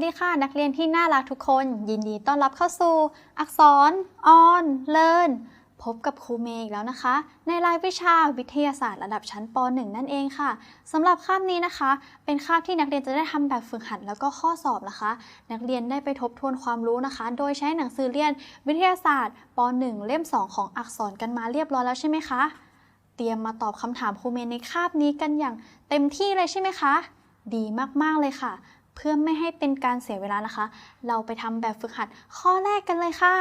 สวัสดีค่ะนักเรียนที่น่ารักทุกคน ยินดีต้อนรับเข้าสู่ อักษรออนเลินพบกับครูเมย์อีกแล้วนะคะ ในรายวิชาวิทยาศาสตร์ระดับชั้นป .1 นั่นเองค่ะสำหรับคาบนี้นะคะ เป็นคาบที่นักเรียนจะได้ทำแบบฝึกหัดแล้วก็ข้อสอบนะคะ นักเรียนได้ไปทบทวนความรู้นะคะ โดยใช้หนังสือเรียนวิทยาศาสตร์ป .1 เล่ม 2 ของอักษรกันมาเรียบร้อยแล้วใช่ไหมคะเตรียมมาตอบคำถามครูเมย์ในคาบนี้กันอย่างเต็มที่เลยใช่ไหมคะ ดีมากๆเลยค่ะ เพื่อไม่ให้เป็นการเสียเวลานะคะ เราไปทำแบบฝึกหัดข้อแรกกันเลยค่ะ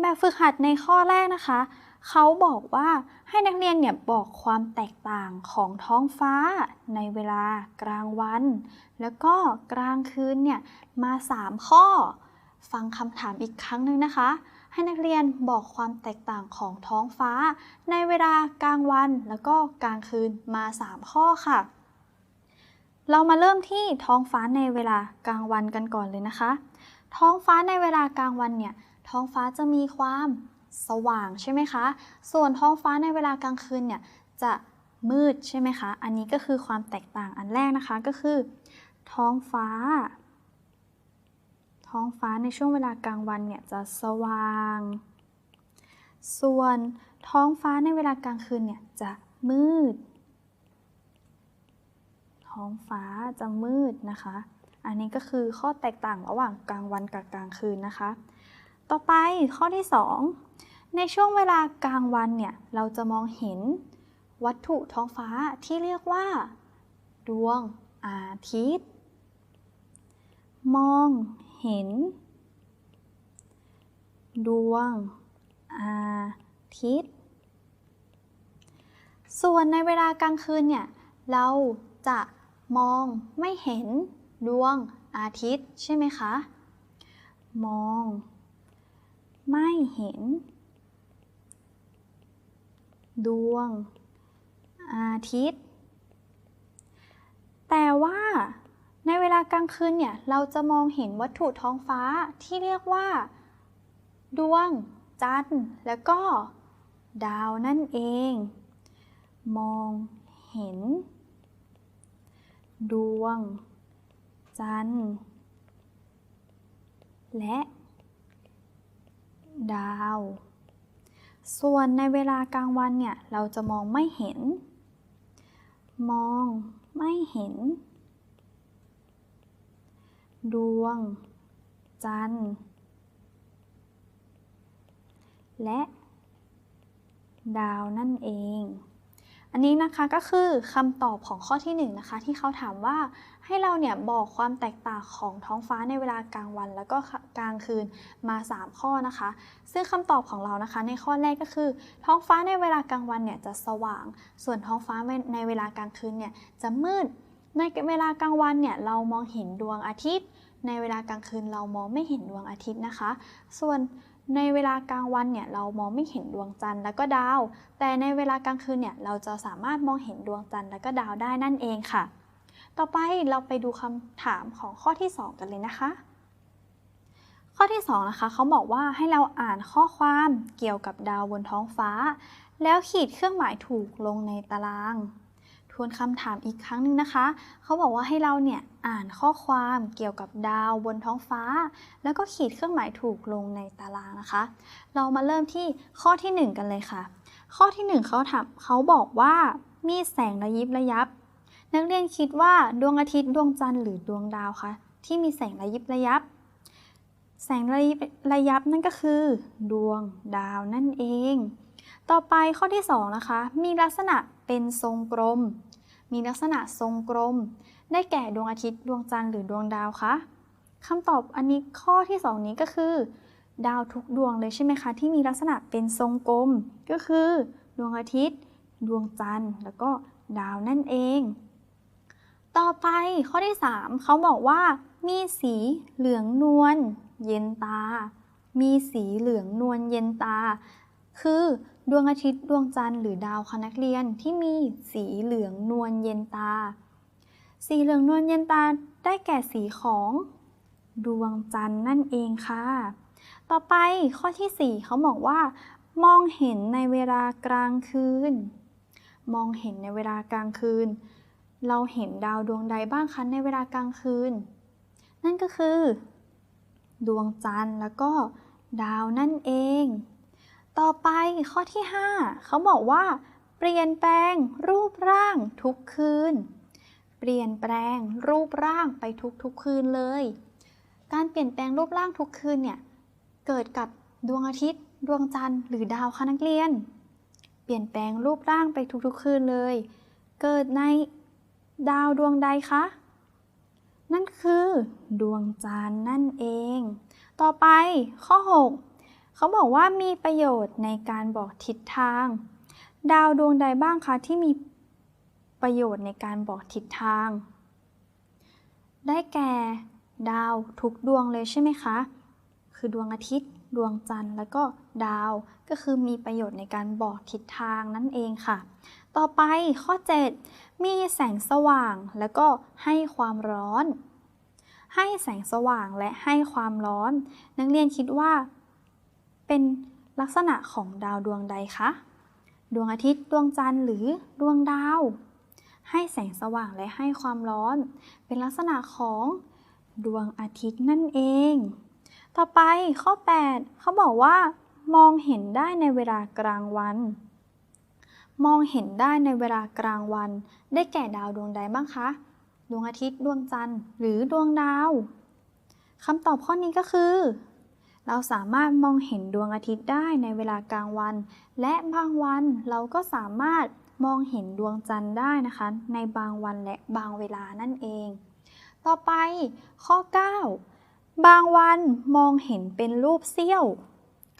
แบบฝึกหัดในข้อแรกนะคะ เขาบอกว่าให้นักเรียนเนี่ยบอกความแตกต่างของท้องฟ้า ในเวลากลางวัน แล้วก็กลางคืนเนี่ยมา 3 ข้อ ฟังคำถามอีกครั้งหนึ่งนะคะให้นักเรียนบอกความแตกต่างของท้องฟ้า ในเวลากลางวันแล้วก็กลางคืนมา 3 ข้อค่ะ เรามาเริ่มที่ท้องฟ้าในเวลากลางวันกันก่อนเลยนะคะ ท้องฟ้าในเวลากลางวันเนี่ย ท้องฟ้าจะมีความสว่างใช่ไหมคะ ส่วนท้องฟ้าในเวลากลางคืนเนี่ยจะมืดใช่ไหมคะ อันนี้ก็คือความแตกต่างอันแรกนะคะก็คือ ท้องฟ้า ท้องฟ้าในช่วงเวลากลางวันเนี่ยจะสว่าง ส่วนท้องฟ้าในเวลากลางคืนเนี่ยจะมืด ท้องฟ้าจะมืดนะคะ อันนี้ก็คือข้อแตกต่างระหว่างกลางวันกับกลางคืนนะคะ ต่อไปข้อที่ 2 ในช่วงเวลากลางวันเนี่ยเราจะมองเห็นวัตถุท้องฟ้าที่เรียกว่า ดวงอาทิตย์ มองเห็น ดวงอาทิตย์ ส่วนในเวลากลางคืนเนี่ย เราจะ มองไม่เห็นดวงอาทิตย์ใช่ไหมคะ มอง ไม่เห็น ดวง อาทิตย์ แต่ว่าในเวลากลางคืนเนี่ย เราจะมองเห็นวัตถุท้องฟ้าที่เรียกว่า ดวงจันทร์แล้วก็ ดาวนั่นเอง มองเห็น ดวง จันทร์ และ ดาว ส่วนในเวลากลางวันเนี่ย เราจะมองไม่เห็น มองไม่เห็น ดวง จันทร์ และ ดาวนั่นเอง อันนี้นะคะก็คือคำตอบของข้อที่1นงนะคะที่เขาถามว่าให้เราเนี่ยบอกความแตกต่างของท้องฟ้าในเวลากลางวัน แล้วก็กลางคืนมา 3 ข้อนะคะ ซึ่งคำตอบของเรานะคะ ในข้อแรกก็คือ ท้องฟ้าในเวลากลางวันเนี่ยจะสว่าง ส่วนท้องฟ้าในเวลากลางคืนเนี่ยจะมืด ในเวลากลางวันเนี่ยเรามองเห็นดวงอาทิตย์ ในเวลากลางคืนเรามองไม่เห็นดวงอาทิตย์นะคะ ส่วน ในเวลากลางวันเนี่ยเรามองไม่เห็นดวงจันทร์แล้วก็ดาว แต่ในเวลากลางคืนเนี่ยเราจะสามารถมองเห็นดวงจันทร์แล้วก็ดาวได้นั่นเองค่ะ ต่อไปเราไปดูคำถามของข้อที่ 2 กันเลยนะคะ ข้อที่2นะคะเขาบอกว่าให้เราอ่านข้อความเกี่ยวกับดาวบนท้องฟ้า แล้วขีดเครื่องหมายถูกลงในตาราง ทวนคำถามอีกครั้งหนึ่งนะคะ เขาบอกว่าให้เราเนี่ยอ่านข้อความเกี่ยวกับดาวบนท้องฟ้า แล้วก็ขีดเครื่องหมายถูกลงในตารางนะคะ เรามาเริ่มที่ข้อที่ 1 กันเลยค่ะ ข้อที่ 1เขาถามเขาบอกว่ามีแสงระยิบระยับ นักเรียนคิดว่าดวงอาทิตย์ดวงจันทร์หรือดวงดาวคะที่มีแสงระยิบระยับ แสงระยิบระยับนั่นก็คือ ดวงดาวนั่นเอง ต่อไปข้อที่2นะคะ มีลักษณะเป็นทรงกลม มีลักษณะทรงกลม ได้แก่ดวงอาทิตย์ ดวงจันทร์หรือดวงดาวคะคำตอบอันนี้ข้อที่ 2 นี้ก็คือ ดาวทุกดวงเลยใช่ไหมคะ ที่มีลักษณะเป็นทรงกลม ก็คือ ดวงอาทิตย์ ดวงจันทร์ แล้วก็ดาวนั่นเอง ต่อไปข้อที่ 3เขาบอกว่า มีสีเหลืองนวลเย็นตา มีสีเหลืองนวลเย็นตา คือ ดวงอาทิตย์ดวงจันทร์หรือดาวคะนักเรียนที่มีสีเหลืองนวลเย็นตา สีเหลืองนวลเย็นตาได้แก่สีของ ดวงจันทร์นั่นเองค่ะ ต่อไปข้อที่ 4 เขาบอกว่า มองเห็นในเวลากลางคืน มองเห็นในเวลากลางคืน เราเห็นดาวดวงใดบ้างคะในเวลากลางคืน นั่นก็คือ ดวงจันทร์แล้วก็ดาวนั่นเอง ต่อไปข้อที่ 5 เขาบอกว่า เปลี่ยนแปลงรูปร่างทุกคืน เปลี่ยนแปลงรูปร่างไปทุกๆคืนเลย การเปลี่ยนแปลงรูปร่างทุกคืนเนี่ยเกิดกับดวงอาทิตย์ ดวงจันทร์หรือดาวคะนักเรียน เปลี่ยนแปลงรูปร่างไปทุกๆคืนเลย เกิดในดาวดวงใดคะ นั่นคือ ดวงจันทร์นั่นเอง ต่อไปข้อ 6 เขาบอกว่ามีประโยชน์ในการบอกทิศทาง ดาวดวงใดบ้างคะที่มีประโยชน์ในการบอกทิศทาง ได้แก่ดาวทุกดวงเลยใช่ไหมคะ คือดวงอาทิตย์ ดวงจันทร์ แล้วก็ดาว ก็คือมีประโยชน์ในการบอกทิศทางนั่นเองค่ะ ต่อไปข้อ 7 มีแสงสว่างแล้วก็ให้ความร้อน ให้แสงสว่างและให้ความร้อน นักเรียนคิดว่า เป็นลักษณะของดาวดวงใดคะ ดวงอาทิตย์ ดวงจันทร์ หรือดวงดาว ให้แสงสว่างและให้ความร้อน เป็นลักษณะของดวงอาทิตย์นั่นเอง ต่อไปข้อ 8 เขาบอกว่า มองเห็นได้ในเวลากลางวัน มองเห็นได้ในเวลากลางวัน ได้แก่ดาวดวงใดบ้างคะ ดวงอาทิตย์ ดวงจันทร์ หรือดวงดาวคำตอบข้อนี้ก็คือ เราสามารถมองเห็นดวงอาทิตย์ได้ในเวลากลางวัน และบางวันเราก็สามารถมองเห็นดวงจันทร์ได้นะคะ ในบางวันและบางเวลานั่นเอง ต่อไปข้อ 9 บางวันมองเห็นเป็นรูปเสี้ยว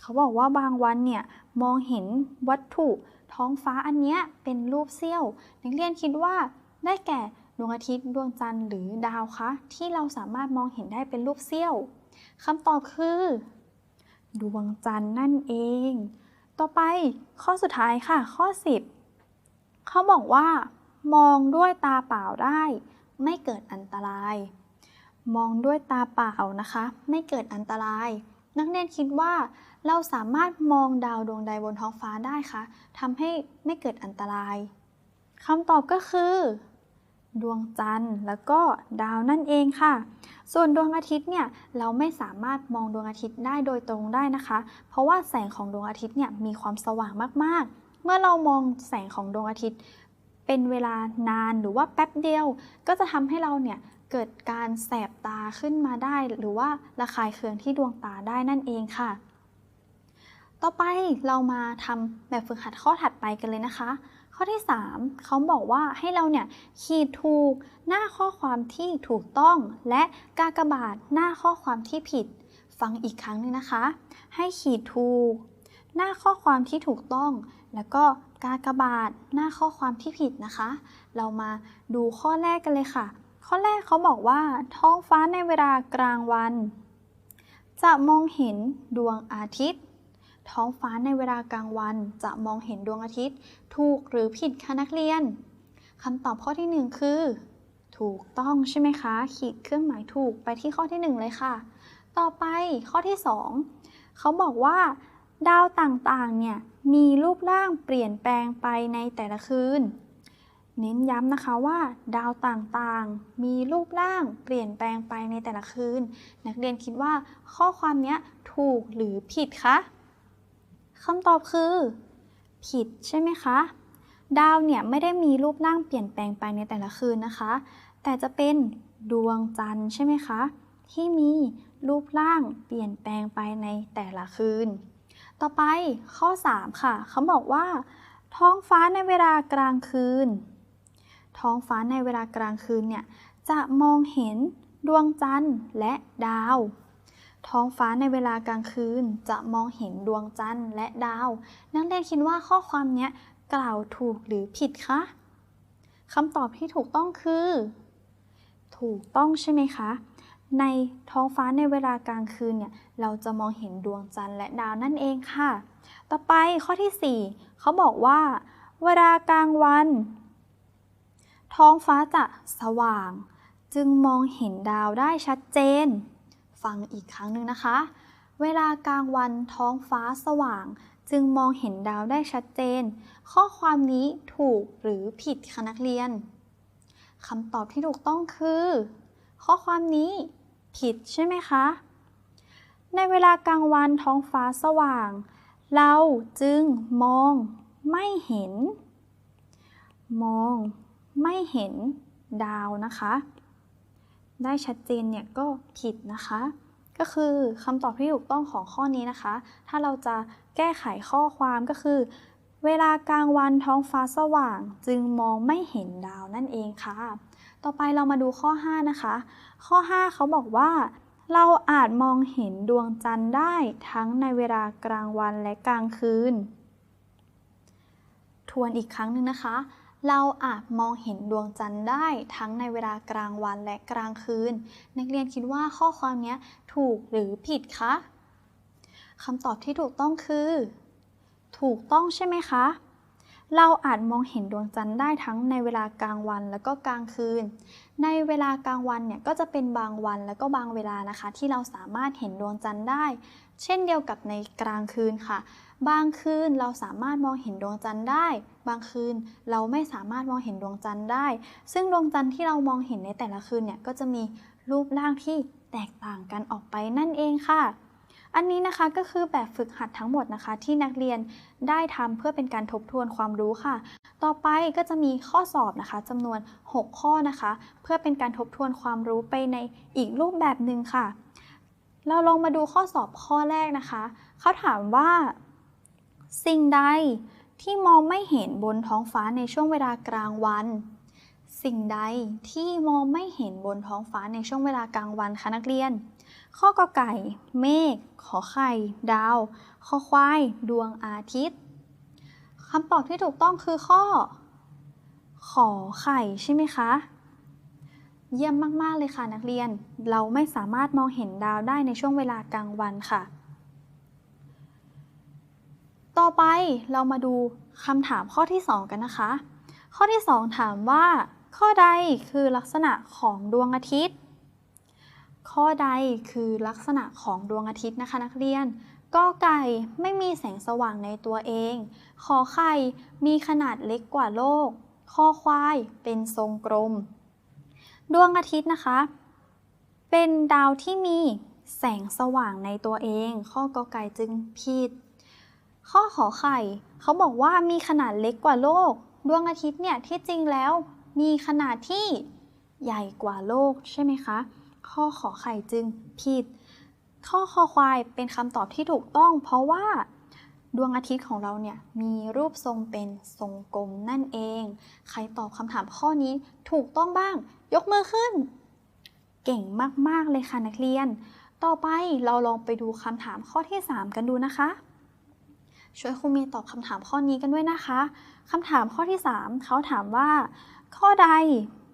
เขาบอกว่าบางวันเนี่ยมองเห็นวัตถุท้องฟ้าอันเนี้ยเป็นรูปเสี้ยว นักเรียนคิดว่าได้แก่ดวงอาทิตย์ดวงจันทร์หรือดาวคะที่เราสามารถมองเห็นได้เป็นรูปเสี้ยวคำตอบคือ ดวงจันทร์นั่นเอง ต่อไปข้อสุดท้ายค่ะ ข้อ 10 เขาบอกว่า มองด้วยตาเปล่าได้ ไม่เกิดอันตราย มองด้วยตาเปล่านะคะ ไม่เกิดอันตราย นักเรียนคิดว่า เราสามารถมองดาวดวงใดบนท้องฟ้าได้คะทำให้ไม่เกิดอันตรายคำตอบก็คือ ดวงจันทร์แล้วก็ดาวนั่นเองค่ะ ส่วนดวงอาทิตย์เนี่ยเราไม่สามารถมองดวงอาทิตย์ได้โดยตรงได้นะคะ เพราะว่าแสงของดวงอาทิตย์เนี่ยมีความสว่างมากๆ เมื่อเรามองแสงของดวงอาทิตย์ เป็นเวลานานหรือว่าแป๊บเดียว ก็จะทำให้เราเนี่ยเกิดการแสบตาขึ้นมาได้ หรือว่าระคายเคืองที่ดวงตาได้นั่นเองค่ะ ต่อไปเรามาทำแบบฝึกหัดข้อถัดไปกันเลยนะคะ ข้อที่ 3เขาบอกว่าให้เราเนี่ยขีดถูกหน้าข้อความที่ถูกต้อง และกากบาทหน้าข้อความที่ผิด ฟังอีกครั้งหนึงนะคะ ให้ขีดถูก หน้าข้อความที่ถูกต้อง แล้วก็กากบาทหน้าข้อความที่ผิดนะคะ เรามาดูข้อแรกกันเลยค่ะ ข้อแรกเขาบอกว่า ท้องฟ้าในเวลากลางวัน จะมองเห็นดวงอาทิตย์ ท้องฟ้าในเวลากลางวันจะมองเห็นดวงอาทิตย์ ถูกหรือผิดคะนักเรียนคำตอบข้อที่หนึ่งคือ ถูกต้องใช่ไหมคะ ขีดเครื่องหมายถูกไปที่ข้อที่หนึ่งเลยค่ะ ต่อไปข้อที่สองเขาบอกว่า ดาวต่างๆ เนี่ย มีรูปร่างเปลี่ยนแปลงไปในแต่ละคืน เน้นย้ำนะคะว่า ดาวต่างๆ มีรูปร่างเปลี่ยนแปลงไปในแต่ละคืน นักเรียนคิดว่าข้อความนี้ถูกหรือผิดคะ คำตอบคือ ผิดใช่ไหมคะ ดาวเนี่ยไม่ได้มีรูปร่างเปลี่ยนแปลงไปในแต่ละคืนนะคะ แต่จะเป็นดวงจันทร์ใช่ไหมคะ ที่มีรูปร่างเปลี่ยนแปลงไปในแต่ละคืน ต่อไปข้อ 3 ค่ะ เขาบอกว่า ท้องฟ้าในเวลากลางคืน ท้องฟ้าในเวลากลางคืนเนี่ยจะมองเห็นดวงจันทร์และดาว ท้องฟ้าในเวลากลางคืนจะมองเห็นดวงจันทร์และดาว นักเรียนคิดว่าข้อความนี้กล่าวถูกหรือผิดคะคำตอบที่ถูกต้องคือ ถูกต้องใช่ไหมคะ ในท้องฟ้าในเวลากลางคืนเนี่ยเราจะมองเห็นดวงจันทร์และดาวนั่นเองค่ะ ต่อไปข้อที่ 4เขาบอกว่า เวลากลางวัน ท้องฟ้าจะสว่าง จึงมองเห็นดาวได้ชัดเจน ฟังอีกครั้งหนึ่งนะคะ เวลากลางวันท้องฟ้าสว่าง จึงมองเห็นดาวได้ชัดเจน ข้อความนี้ถูกหรือผิดคะนักเรียนคำตอบที่ถูกต้องคือ ข้อความนี้ผิดใช่ไหมคะ ในเวลากลางวันท้องฟ้าสว่าง เราจึงมองไม่เห็น มองไม่เห็นดาวนะคะ ได้ชัดเจนเนี่ยก็ผิดนะคะ ก็คือคำตอบที่ถูกต้องของข้อนี้นะคะ ถ้าเราจะแก้ไขข้อความก็คือ เวลากลางวันท้องฟ้าสว่าง จึงมองไม่เห็นดาวนั่นเองค่ะ ต่อไปเรามาดูข้อ 5 นะคะ ข้อ 5 เขาบอกว่า เราอาจมองเห็นดวงจันทร์ได้ทั้งในเวลากลางวันและกลางคืน ทวนอีกครั้งหนึ่งนะคะ เราอาจมองเห็นดวงจันทร์ได้ทั้งในเวลากลางวันและกลางคืน นักเรียนคิดว่าข้อความนี้ถูกหรือผิดคะคำตอบที่ถูกต้องคือ ถูกต้องใช่ไหมคะ เราอาจมองเห็นดวงจันทร์ได้ทั้งในเวลากลางวันแล้วก็กลางคืน ในเวลากลางวันเนี่ยก็จะเป็นบางวันแล้วก็บางเวลานะคะ ที่เราสามารถเห็นดวงจันทร์ได้ เช่นเดียวกับในกลางคืนค่ะ บางคืนเราสามารถมองเห็นดวงจันทร์ได้ บางคืนเราไม่สามารถมองเห็นดวงจันทร์ได้ ซึ่งดวงจันทร์ที่เรามองเห็นในแต่ละคืนเนี่ยก็จะมีรูปร่างที่แตกต่างกันออกไปนั่นเองค่ะ อันนี้นะคะก็คือแบบฝึกหัดทั้งหมดนะคะ ที่นักเรียนได้ทำเพื่อเป็นการทบทวนความรู้ค่ะ ต่อไปก็จะมีข้อสอบนะคะจำนวน 6 ข้อนะคะ เพื่อเป็นการทบทวนความรู้ไปในอีกรูปแบบหนึ่งค่ะ เราลองมาดูข้อสอบข้อแรกนะคะ เขาถามว่า สิ่งใดที่มองไม่เห็นบนท้องฟ้าในช่วงเวลากลางวัน สิ่งใดที่มองไม่เห็นบนท้องฟ้าในช่วงเวลากลางวันคะนักเรียน ข้อกอไก่ เมฆ ขอไข่ ดาว ข้อควาย ดวงอาทิตย์คำตอบที่ถูกต้องคือข้อ ขอไข่ใช่ไหมคะ เยี่ยมมาก ๆ เลยค่ะนักเรียน เราไม่สามารถมองเห็นดาวได้ในช่วงเวลากลางวันค่ะ ต่อไปเรามาดูคำถามข้อที่ 2 กันนะคะ ข้อที่ 2 ถามว่า ข้อใดคือลักษณะของดวงอาทิตย์ ข้อใดคือลักษณะของดวงอาทิตย์นะคะ นักเรียนกอไก่ไม่มีแสงสว่างในตัวเอง ขอไข่มีขนาดเล็กกว่าโลกคอควายเป็นทรงกลม ดวงอาทิตย์นะคะ เป็นดาวที่มีแสงสว่างในตัวเอง ข้อกอไก่จึงผิด ข้อขอไข่ เขาบอกว่ามีขนาดเล็กกว่าโลก ดวงอาทิตย์เนี่ยที่จริงแล้ว มีขนาดที่ใหญ่กว่าโลกใช่ไหมคะ ข้อขอไข่จึงผิด ข้อคอควายเป็นคำตอบที่ถูกต้อง เพราะว่าดวงอาทิตย์ของเราเนี่ยมีรูปทรงเป็นทรงกลมนั่นเอง ใครตอบคำถามข้อนี้ถูกต้องบ้าง ยกมือขึ้น เก่งมาก ๆ เลยค่ะนักเรียน ต่อไปเราลองไปดูคำถามข้อที่ 3 กันดูนะคะ ช่วยครูมีตอบคำถามข้อนี้กันด้วยนะคะคำถามข้อที่ 3 เขาถามว่า ข้อใด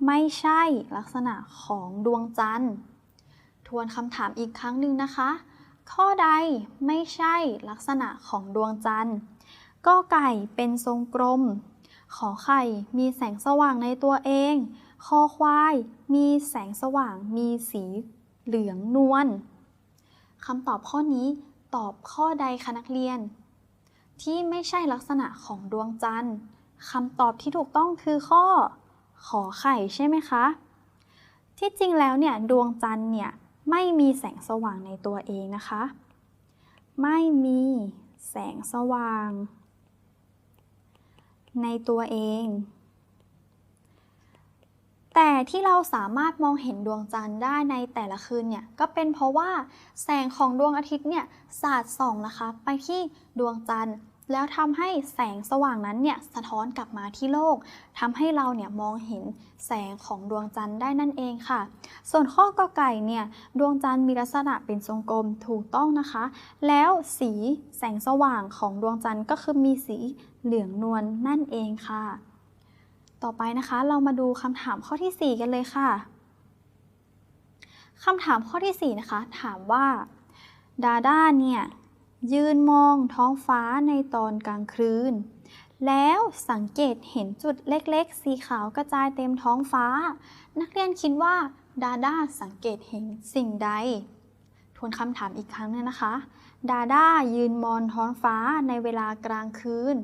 ไม่ใช่ลักษณะของดวงจันทร์ ทวนคำถามอีกครั้งหนึ่งนะคะ ข้อใดไม่ใช่ลักษณะของดวงจันทร์ก็ไก่เป็นทรงกลม ขอไข่มีแสงสว่างในตัวเอง คอควายมีแสงสว่างมีสีเหลืองนวลคำตอบข้อนี้ตอบข้อใดคะนักเรียน ที่ไม่ใช่ลักษณะของดวงจันทร์คำตอบที่ถูกต้องคือข้อ ขอไข่ใช่ไหมคะ ที่จริงแล้วเนี่ยดวงจันทร์เนี่ยไม่มีแสงสว่างในตัวเองนะคะ ไม่มีแสงสว่าง ในตัวเอง แต่ที่เราสามารถมองเห็นดวงจันทร์ได้ในแต่ละคืนเนี่ยก็เป็นเพราะว่าแสงของดวงอาทิตย์เนี่ยสาดส่องนะคะ ไปที่ดวงจันทร์ แล้วทำให้แสงสว่างนั้นเนี่ยสะท้อนกลับมาที่โลกทำให้เราเนี่ยมองเห็นแสงของดวงจันทร์ได้นั่นเองค่ะ ส่วนข้อกอไก่เนี่ยดวงจันทร์มีลักษณะเป็นทรงกลมถูกต้องนะคะ แล้วสีแสงสว่างของดวงจันทร์ก็คือมีสีเหลืองนวลนั่นเองค่ะ ต่อไปนะคะ เรามาดูคำถามข้อที่ 4 กันเลยค่ะคำถามข้อที่ 4 นะคะ ถามว่า ดาด้าเนี่ย ยืนมองท้องฟ้าในตอนกลางคืน แล้วสังเกตเห็นจุดเล็กๆ สีขาวกระจายเต็มท้องฟ้า นักเรียนคิดว่า ดาด้าสังเกตเห็นสิ่งใด วนคำถามอีกครั้งหนึงนะคะ ดาด้ายืนมองท้องฟ้าในเวลากลางคืน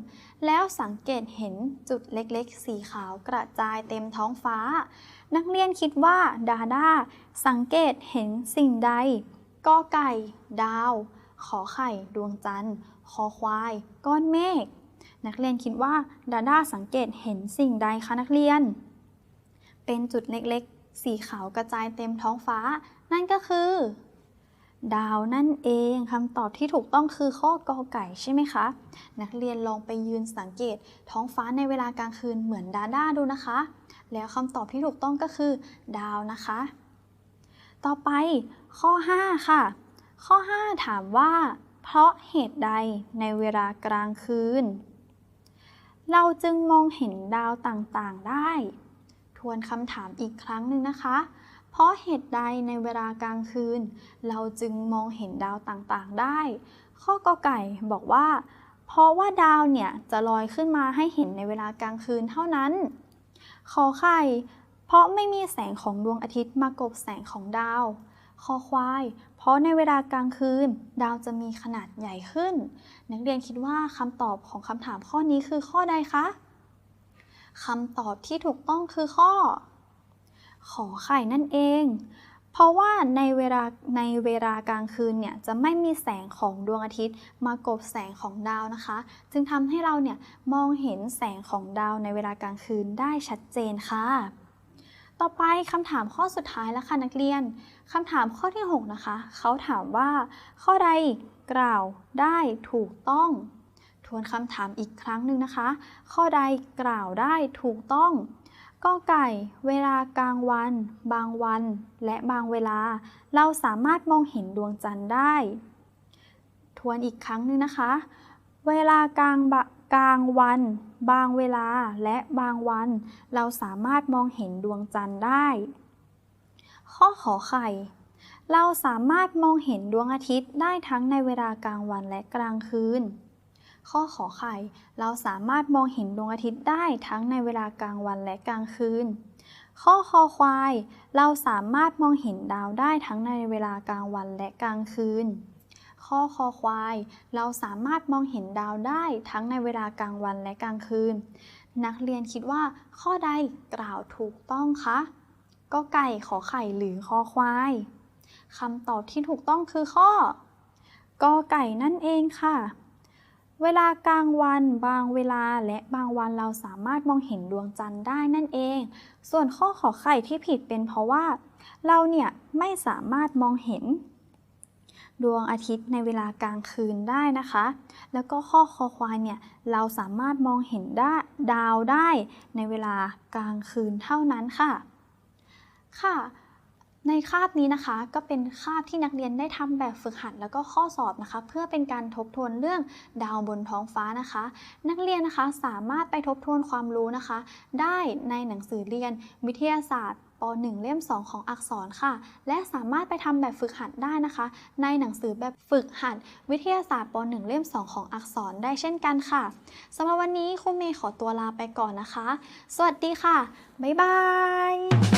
แล้วสังเกตเห็นจุดเล็กๆ สีขาวกระจายเต็มท้องฟ้า นักเรียนคิดว่าดาด้าสังเกตเห็นสิ่งใดกอไก่ ดาว ขอไข่ ดวงจันทร์ คอควาย ก้อนเมฆ นักเรียนคิดว่าดาด้าสังเกตเห็นสิ่งใดคะนักเรียน เป็นจุดเล็กๆ สีขาวกระจายเต็มท้องฟ้า นั่นก็คือ ดาวนั่นเองคำตอบที่ถูกต้องคือข้อกอไก่ใช่ไหมคะ นักเรียนลองไปยืนสังเกต ท้องฟ้าในเวลากลางคืนเหมือนดาด้าดูนะคะ แล้วคำตอบที่ถูกต้องก็คือดาวนะคะ ต่อไปข้อ 5 ค่ะ ข้อ 5 ถามว่า เพราะเหตุใดในเวลากลางคืน เราจึงมองเห็นดาวต่างๆได้ ทวนคำถามอีกครั้งหนึ่งนะคะ ราะเหตุใดในเวลากลางคืน เราจึงมองเห็นดาวต่างๆได้ ข้อกอไก่บอกว่า เพราะว่าดาวเนี่ยจะลอยขึ้นมาให้เห็นในเวลากลางคืนเท่านั้น ขอไข่เพราะไม่มีแสงของดวงอาทิตย์มากบแสงของดาว คอควาย เพราะในเวลากลางคืน ดาวจะมีขนาดใหญ่ขึ้น นักเรียนคิดว่าคำตอบของคำถามข้อนี้คือข้อใดคะคำตอบที่ถูกต้องคือข้อ ขอไข่นั่นเอง เพราะว่าในเวลาในเวลากลางคืนเนี่ยจะไม่มีแสงของดวงอาทิตย์ มากบแสงของดาวนะคะ จึงทำให้เราเนี่ยมองเห็นแสงของดาวในเวลากลางคืนได้ชัดเจนค่ะ ต่อไปคำถามข้อสุดท้ายแล้วค่ะนักเรียนคำถามข้อที่ 6 นะคะ เขาถามว่า ข้อใดกล่าวได้ถูกต้องทวนคำถามอีกครั้งหนึ่งนะคะ ข้อใดกล่าวได้ถูกต้อง ก็ไก่ เวลากลางวัน บางวัน และบางเวลา เราสามารถมองเห็นดวงจันทร์ได้ ทวนอีกครั้งหนึ่งนะคะ เวลากลางบกลางวัน บางเวลาและบางวัน เราสามารถมองเห็นดวงจันทร์ได้ ข้อขอไข่ เราสามารถมองเห็นดวงอาทิตย์ได้ทั้งในเวลากลางวันและกลางคืน ข้อขอไข่ เราสามารถมองเห็นดวงอาทิตย์ได้ทั้งในเวลากลางวันและกลางคืน ข้อคอควาย เราสามารถมองเห็นดาวได้ทั้งในเวลากลางวันและกลางคืน ข้อคอควาย เราสามารถมองเห็นดาวได้ทั้งในเวลากลางวันและกลางคืน นักเรียนคิดว่าข้อใดกล่าวถูกต้องคะก็ไก่ขอไข่หรือคอควายคำตอบที่ถูกต้องคือข้อ กอไก่นั่นเองค่ะ เวลากลางวันบางเวลาและบางวันเราสามารถมองเห็นดวงจันทร์ได้นั่นเอง ส่วนข้อขอไข่ที่ผิดเป็นเพราะว่า เราเนี่ยไม่สามารถมองเห็น ดวงอาทิตย์ในเวลากลางคืนได้นะคะ แล้วก็ข้อคอควายเนี่ยเราสามารถมองเห็นได้ดาวได้ในเวลากลางคืนเท่านั้นค่ะ ค่ะ ในคาบนี้นะคะก็เป็นคาบที่นักเรียนได้ทำแบบฝึกหัดแล้วก็ข้อสอบนะคะ เพื่อเป็นการทบทวนเรื่องดาวบนท้องฟ้านะคะ นักเรียนนะคะสามารถไปทบทวนความรู้นะคะ ได้ในหนังสือเรียนวิทยาศาสตร์ป .1 เล่ม 2 ของอักษรค่ะ และสามารถไปทำแบบฝึกหัดได้นะคะ ในหนังสือแบบฝึกหัด วิทยาศาสตร์ป .1 เล่ม 2 ของอักษรได้เช่นกันค่ะสำหรับวันนี้ครูเมย์ขอตัวลาไปก่อนนะคะ สวัสดีค่ะ บ๊ายบาย